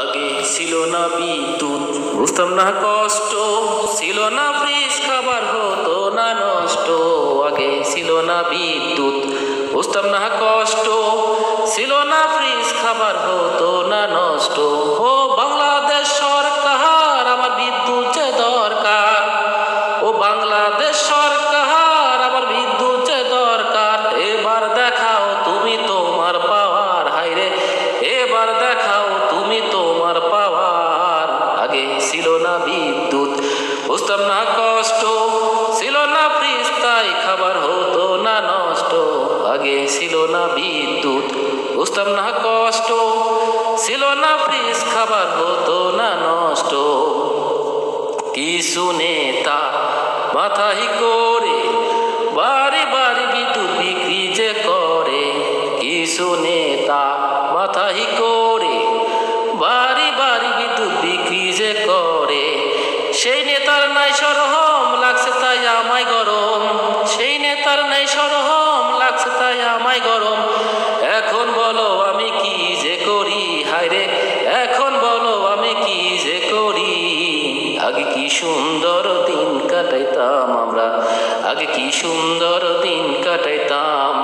আগে ছিল না বিদ্যুৎ। বুঝতাম না কষ্ট, ছিল না ফ্রিজ, খাবার হতো না নষ্ট। আগে ছিল না বিদ্যুৎ, বুঝতাম না কষ্ট, ছিল না ফ্রিজ, খাবার হতো না নষ্ট। ও বাংলাদেশ সরকার, আমার বিদ্যুৎ যে দরকার। ও বাংলাদেশ সরকার, আমার বিদ্যুৎ যে দরকার। এবার দেখাও তুমি তোমার পাওয়ার হাইরে এবার দেখাও তুমি তোমার পাওয়ার আগে ছিল না বিদ্যুৎ বুঝতাম না কষ্ট, ছিল না ফ্রিজ তাই খাবার হতো না নষ্ট, আগে ছিল না বিদ্যুৎ। বুঝতাম না কষ্ট, ছিল না ফ্রিজ, খাবার হতো না নষ্ট। কিছু নেতা মাথায় করে, বাড়ি বাড়ি বিদ্যুৎ বিক্রি যে করে। কিছু নেতা মাথায় করে, বাড়ি বাড়ি বিদ্যুৎ বিক্রি যে করে। সেই নেতার নাই সরহম, লাগছে তাই আমায় গরম। সেই নেতার নাই সরহম, লাগছে তাই আমায় গরম। এখন বলো আমি কি যে করি? হায়রে, এখন বলো আমি কি যে করি? আগে কি সুন্দর দিন কাটাইতাম আমরা? আগে কি সুন্দর দিন কাটাইতাম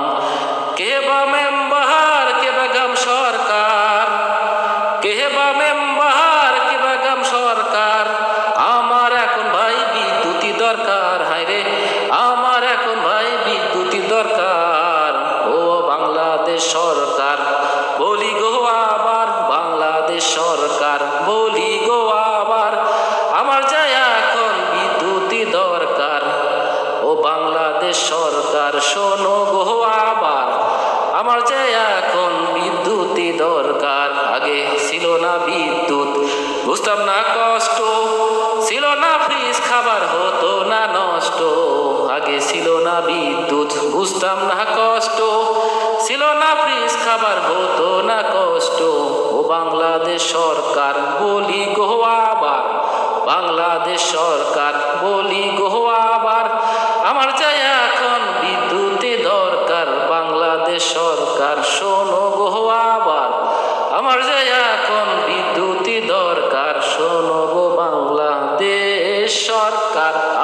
দরকার ও বাংলাদেশ সরকার, বলি গো আবার বাংলাদেশ সরকার, বলি গো আবার, আমার যায় এখন বিদ্যুতি দরকার। ও বাংলাদেশ সরকার, শোনো গো আবার, আমার যে এখন বিদ্যুতি দরকার। আগে ছিল না বিদ্যুৎ, বুঝতাম না কষ্ট, ছিল না ফ্রিজ, খাবার হতো না নষ্ট। আগে ছিল না বিদ্যুৎ, বুঝতাম না কষ্ট। ছিল না ফ্রিজ, খাবার হতো না কষ্ট। ও বাংলাদেশ সরকার, বলি গো আবার। বাংলাদেশ সরকার, বলি গো আবার। আমার চাই এখন বিদ্যুতে দরকার। বাংলাদেশ সরকার, শোনো গো আবার। আমার যাই এখন বিদ্যুতে দরকার। শোনো গো বাংলাদেশ সরকার।